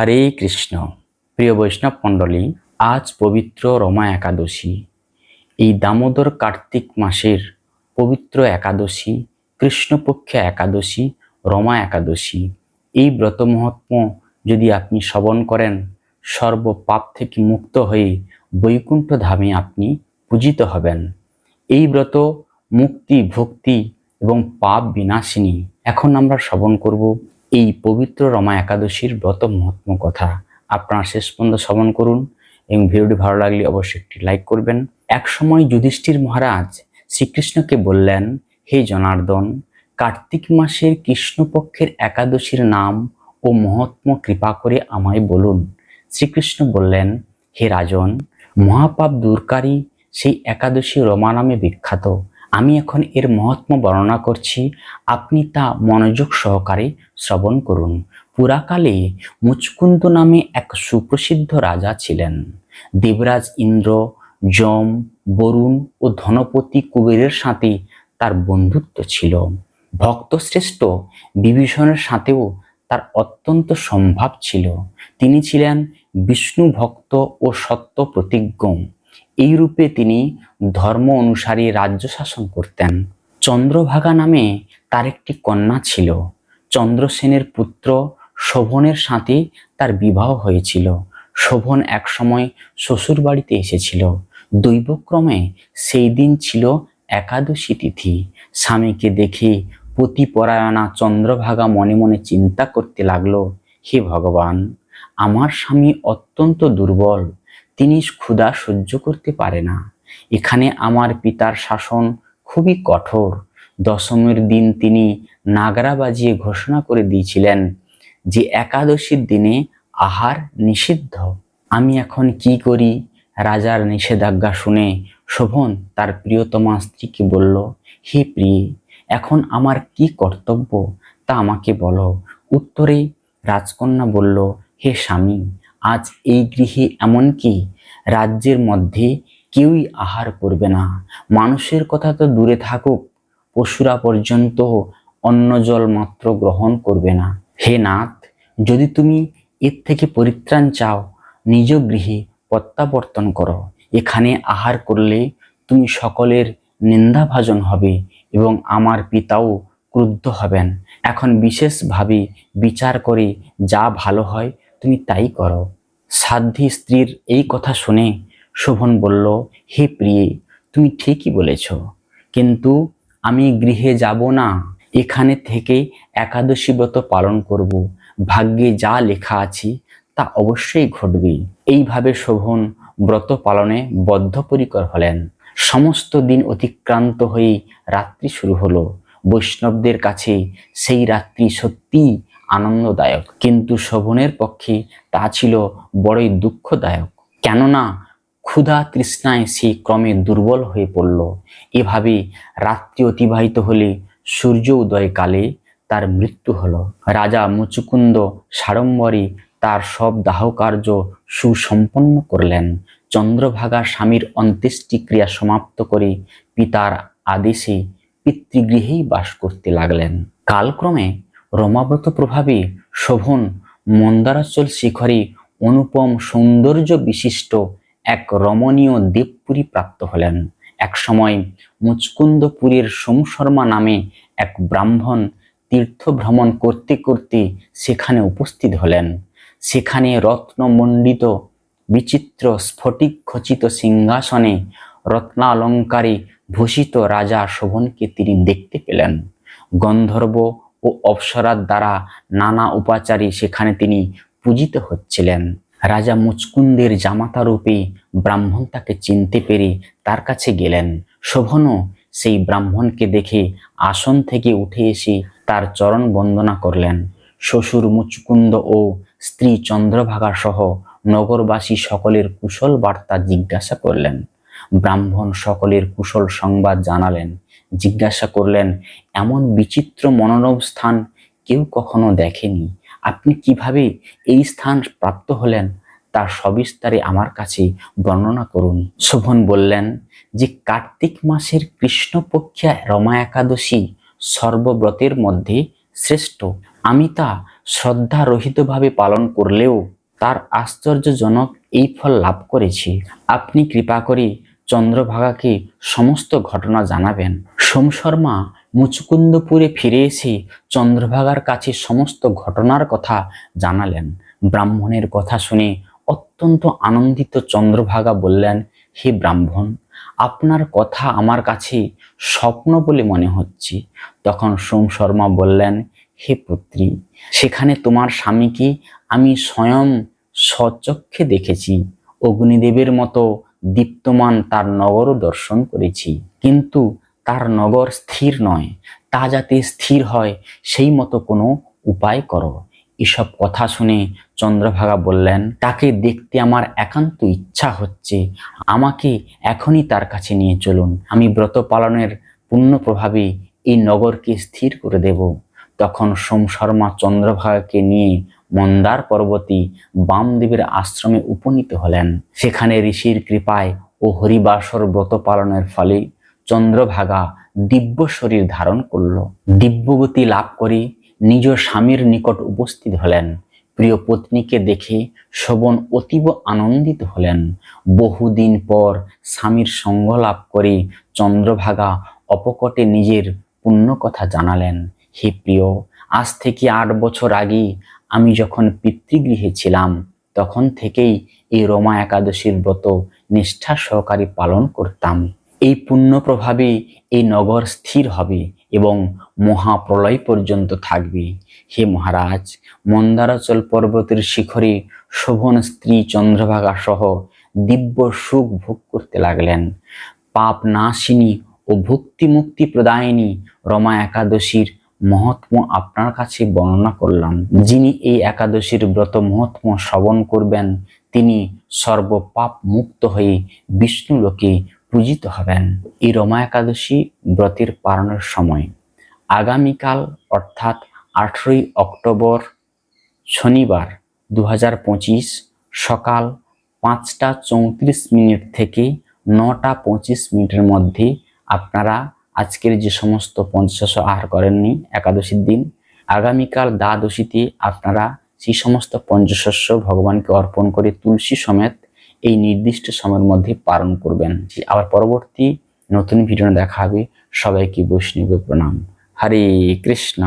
হরে কৃষ্ণ। প্রিয় বৈষ্ণব মণ্ডলী, আজ পবিত্র রমা একাদশী। এই দামোদর কার্তিক মাসের পবিত্র একাদশী, কৃষ্ণপক্ষে একাদশী, রমা একাদশী। এই ব্রত মহাত্ম যদি আপনি শ্রবণ করেন সর্ব পাপ থেকে মুক্ত হয়ে বৈকুণ্ঠ ধামে আপনি পূজিত হবেন। এই ব্রত মুক্তি, ভক্তি এবং পাপ বিনাশিনী এখন আমরা শ্রবণ করব। এই পবিত্র রমা একাদশীর ব্রত মহাত্ম কথা আপনারা শেষ পর্যন্ত শ্রবণ করুন এবং ভিডিওটি ভালো লাগলে অবশ্যই একটি লাইক করবেন। এক সময় যুধিষ্ঠির মহারাজ শ্রীকৃষ্ণকে বললেন, হে জনার্দন, কার্তিক মাসের কৃষ্ণপক্ষের একাদশীর নাম ও মহাত্ম কৃপা করে আমায় বলুন। শ্রীকৃষ্ণ বললেন, হে রাজন, মহাপাপ দূরকারী সেই একাদশী রমা নামে বিখ্যাত। আমি এখন এর মহাত্ম বর্ণনা করছি, আপনি তা মনোযোগ সহকারে শ্রবণ করুন। পুরাকালে মুচকুন্দ নামে এক সুপ্রসিদ্ধ রাজা ছিলেন। দেবরাজ ইন্দ্র, যম, বরুণ ও ধনপতি কুবেরের সাথে তার বন্ধুত্ব ছিল। ভক্তশ্রেষ্ঠ বিভীষণের সাথেও তার অত্যন্ত সম্ভাব ছিল। তিনি ছিলেন বিষ্ণু ভক্ত ও সত্য প্রতিজ্ঞ। এই রূপে তিনি ধর্ম অনুসারী রাজ্য শাসন করতেন। চন্দ্রভাগা নামে তার একটি কন্যা ছিল। চন্দ্রসেনের পুত্র শোভনের সাথে তার বিবাহ হয়েছিল। শোভন একসময় শ্বশুর বাড়িতে এসেছিল। দৈবক্রমে সেই দিন ছিল একাদশী তিথি। স্বামীকে দেখে পতিপরায়ণা চন্দ্রভাগা মনে মনে চিন্তা করতে লাগল, হে ভগবান, আমার স্বামী অত্যন্ত দুর্বল তিনি ক্ষুধা সহ্য করতে পারে না। এখানে আমার পিতার শাসন খুবই কঠোর। দশমীর দিন তিনি নাগরা বাজিয়ে ঘোষণা করে দিয়েছিলেন যে একাদশীর দিনে আহার নিষিদ্ধ। আমি এখন কি করি? রাজার নিষেধাজ্ঞা শুনে শোভন তার প্রিয়তমা স্ত্রীকে বলল, হে প্রিয়ে, এখন আমার কি কর্তব্য তা আমাকে বলো। উত্তরে রাজকন্যা বলল, হে স্বামী আজ এই গৃহে এমনকি রাজ্যের মধ্যে কেউই আহার করবে না। মানুষের কথা তো দূরে থাকুক, পশুরা পর্যন্ত অন্ন জল মাত্র গ্রহণ করবে না। হে নাথ, যদি তুমি এর থেকে পরিত্রাণ চাও, নিজ গৃহে প্রত্যাবর্তন করো। এখানে আহার করলে তুমি সকলের নিন্দাভাজন হবে এবং আমার পিতাও ক্রুদ্ধ হবেন। এখন বিশেষভাবে বিচার করে যা ভালো হয় তুমি তাই করো। সাধ্যী স্ত্রীর এই কথা শুনে শোভন বলল, হে প্রিয়ে, তুমি ঠিকই বলেছ। কিন্তু আমি গৃহে যাব না। এখানে থেকে একাদশী ব্রত পালন করব। ভাগ্যে যা লেখা আছে তা অবশ্যই ঘটবে। এইভাবে শোভন ব্রত পালনে বদ্ধপরিকর হলেন। সমস্ত দিন অতিক্রান্ত হয়ে রাত্রি শুরু হলো। বৈষ্ণবদের কাছে সেই রাত্রি সত্যি আনন্দদায়ক। কিন্তু শোভনের পক্ষে তা ছিল বড়ই দুঃখদায়ক। কেননা ক্ষুধা তৃষ্ণায় সে ক্রমে দুর্বল হয়ে পড়ল। এভাবে রাত্রি অতিবাহিত হলে সূর্য উদয়কালে তার মৃত্যু হলো। রাজা মুচুকুন্দ সাড়ম্বরী তার সব দাহকার্য সুসম্পন্ন করলেন। চন্দ্রভাগা স্বামীর অন্ত্যেষ্টিক্রিয়া সমাপ্ত করে পিতার আদেশে পিতৃগৃহেই বাস করতে লাগলেন। কালক্রমে রমাব্রত প্রভাবে শোভন মন্দারাচল শিখরে অনুপম সৌন্দর্য বিশিষ্ট এক রমণীয় দেবপুরী প্রাপ্ত হলেন। এক সময় মুচকুন্দপুরীর সোমশর্মা নামে এক ব্রাহ্মণ তীর্থ ভ্রমণ করতে করতে সেখানে উপস্থিত হলেন। সেখানে রত্নমণ্ডিত বিচিত্র স্ফটিক খচিত সিংহাসনে রত্নালঙ্কারে ভূষিত রাজা শোভনকে তিনি দেখতে পেলেন। গন্ধর্ব ও অপ্সরার দ্বারা নানা উপাচারে সেখানে তিনি পূজিত হচ্ছিলেন। রাজা মুচকুন্দের জামাতা রূপে ব্রাহ্মণ তাকে চিনতে পেরে তার কাছে গেলেন। শোভনও সেই ব্রাহ্মণকে দেখে আসন থেকে উঠে এসে তার চরণ বন্দনা করলেন। শ্বশুর মুচকুন্দ ও স্ত্রী চন্দ্রভাগা সহ নগরবাসী সকলের কুশল বার্তা জিজ্ঞাসা করলেন। ব্রাহ্মণ সকলের কুশল সংবাদ জানালেন, জিজ্ঞাসা করলেন, এমন বিচিত্র মনোরম স্থান কেউ কখনো দেখেনি? আপনি কীভাবে এই স্থান প্রাপ্ত হলেন? তার সবিস্তারে আমার কাছে বর্ণনা করুন। শোভন বললেন, যে কার্তিক মাসের কৃষ্ণপক্ষা রমা একাদশী সর্বব্রতের মধ্যে শ্রেষ্ঠ। আমি তা শ্রদ্ধারহিতভাবে পালন করলেও তার আশ্চর্যজনক এই ফল লাভ করেছি। আপনি কৃপা করে চন্দ্রভাগাকে সমস্ত ঘটনা জানাবেন? সোম শর্মা, মুচকুন্দপুরে ফিরে এসে চন্দ্রভাগার কাছে সমস্ত ঘটনার কথা জানালেন। ব্রাহ্মণের কথা শুনে অত্যন্ত আনন্দিত চন্দ্রভাগা বললেন, হে ব্রাহ্মণ, আপনার কথা আমার কাছে স্বপ্ন বলে মনে হচ্ছে। তখন সোম শর্মা বললেন, হে পুত্রী, সেখানে তোমার স্বামীকে আমি স্বয়ং স্বচক্ষে দেখেছি। অগ্নিদেবের মতো দীপ্তমান তার নগরও দর্শন করেছি। কিন্তু তার নগর স্থির নয়, তা যাতে স্থির হয়, সেই মতো কোনো উপায় করো। এসব কথা শুনে চন্দ্রভাগা বললেন, তাকে দেখতে আমার একান্ত ইচ্ছা হচ্ছে। আমাকে এখনই তার কাছে নিয়ে চলুন। আমি ব্রত পালনের পূর্ণ প্রভাবে এই নগরকে স্থির করে দেব। তখন সোম শর্মা চন্দ্রভাগাকে নিয়ে মন্দার পর্বতী বামদেবের আশ্রমে উপনীত হলেন। সেখানে ঋষির কৃপায় ও হরিবাসর ব্রত পালনের ফলে চন্দ্রভাগা দিব্য শরীর ধারণ করল। দিব্যগতি লাভ করে নিজ স্বামীর নিকট উপস্থিত হলেন। প্রিয় পত্নীকে দেখে শোভন অতীব আনন্দিত হলেন। বহুদিন পর স্বামীর সঙ্গ লাভ করে চন্দ্রভাগা অপকটে নিজের পুণ্য কথা জানালেন। হে প্রিয়, আজ থেকে আট বছর আগে আমি যখন পিতৃগৃহে ছিলাম, তখন থেকেই এই রমা একাদশীর ব্রত নিষ্ঠা সহকারে পালন করতাম। এই পুণ্য প্রভাবে এই নগর স্থির হবে এবং মহাপ্রলয় পর্যন্ত থাকবে। হে মহারাজ, মন্দারাচল পর্বতের শিখরে শোভন স্ত্রী চন্দ্রভাগা সহ দিব্য সুখ ভোগ করতে লাগলেন। পাপ নাশিনী ও ভক্তি মুক্তি প্রদায়িনী রমা একাদশীর মহাত্ম আপনার কাছে বর্ণনা করলাম। যিনি এই একাদশীর ব্রত মহাত্ম শ্রবণ করবেন, তিনি সর্বপাপ মুক্ত হয়ে বিষ্ণু লোকে পূজিত হবেন। এই রমা একাদশী ব্রতের পালনের সময় আগামীকাল, অর্থাৎ আঠেরোই অক্টোবর শনিবার দু হাজার পঁচিশ সকাল পাঁচটা চৌত্রিশ মিনিট থেকে নটা পঁচিশ মিনিটের মধ্যে আপনারা আজকের যে সমস্ত পঞ্চাশ আহার করেননি একাদশীর দিন, আগামীকাল দ্বাদশীতে আপনারা সেই সমস্ত পঞ্চশস্য ভগবানকে অর্পণ করে তুলসী সমেত এই নির্দিষ্ট সময়ের মধ্যে পালন করবেন। আবার পরবর্তী নতুন ভিডিও দেখা হবে। সবাইকে বৈষ্ণবে প্রণাম। হরে কৃষ্ণ।